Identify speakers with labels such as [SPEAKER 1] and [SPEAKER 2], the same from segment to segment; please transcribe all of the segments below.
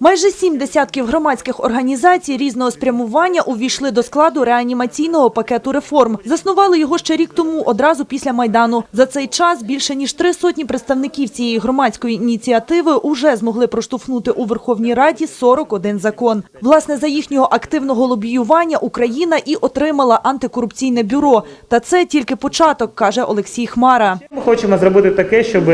[SPEAKER 1] Майже сім десятків громадських організацій різного спрямування увійшли до складу реанімаційного пакету реформ. Заснували його ще рік тому, одразу після майдану. За цей час більше ніж три сотні представників цієї громадської ініціативи уже змогли проштовхнути у Верховній Раді 41 закон. Власне, за їхнього активного лобіювання Україна і отримала антикорупційне бюро. Та це тільки початок, каже Олексій Хмара.
[SPEAKER 2] Ми хочемо зробити таке, щоб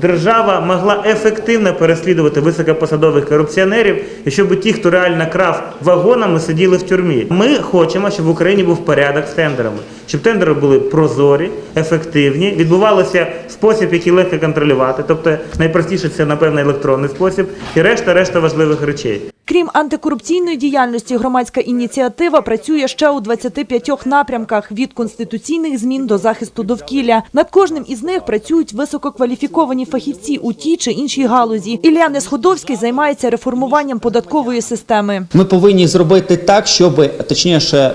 [SPEAKER 2] держава могла ефективно переслідувати високопосадових корупціонерів і щоб ті, хто реально крав вагонами, сиділи в тюрмі. Ми хочемо, щоб в Україні був порядок з тендерами, щоб тендери були прозорі, ефективні, відбувалися в спосіб, який легко контролювати. Тобто найпростіше це напевно електронний спосіб, і решта решта важливих речей.
[SPEAKER 1] Крім антикорупційної діяльності, громадська ініціатива працює ще у 25 напрямках від конституційних змін до захисту довкілля. Над кожним із них працюють висококваліфіковані фахівці у тій чи іншій галузі. Ілля Несходовський займається реформуванням податкової системи.
[SPEAKER 3] Ми повинні зробити так, щоб точніше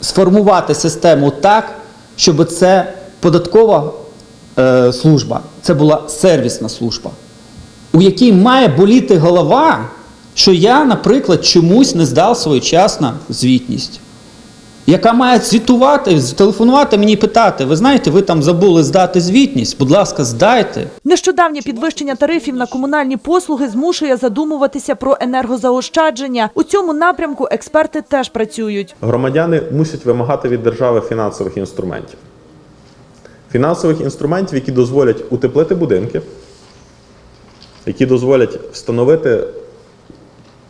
[SPEAKER 3] сформувати систему так, щоб це податкова е, служба, це була сервісна служба, у якій має боліти голова, що я, наприклад, чомусь не здав своєчасно звітність. Яка має звітувати, телефонувати мені і питати, ви знаєте, ви там забули здати звітність, будь ласка, здайте.
[SPEAKER 1] Нещодавнє підвищення тарифів на комунальні послуги змушує задумуватися про енергозаощадження. У цьому напрямку експерти теж працюють.
[SPEAKER 4] Громадяни мусять вимагати від держави фінансових інструментів. Фінансових інструментів, які дозволять утеплити будинки, які дозволять встановити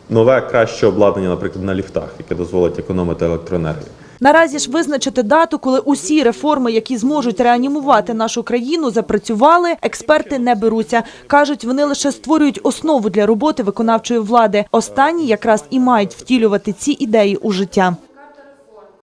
[SPEAKER 4] нове краще обладнання, наприклад, на ліфтах, яке дозволить економити електроенергію.
[SPEAKER 1] Наразі ж визначити дату, коли усі реформи, які зможуть реанімувати нашу країну, запрацювали, експерти не беруться. Кажуть, вони лише створюють основу для роботи виконавчої влади. Останні якраз і мають втілювати ці ідеї у життя.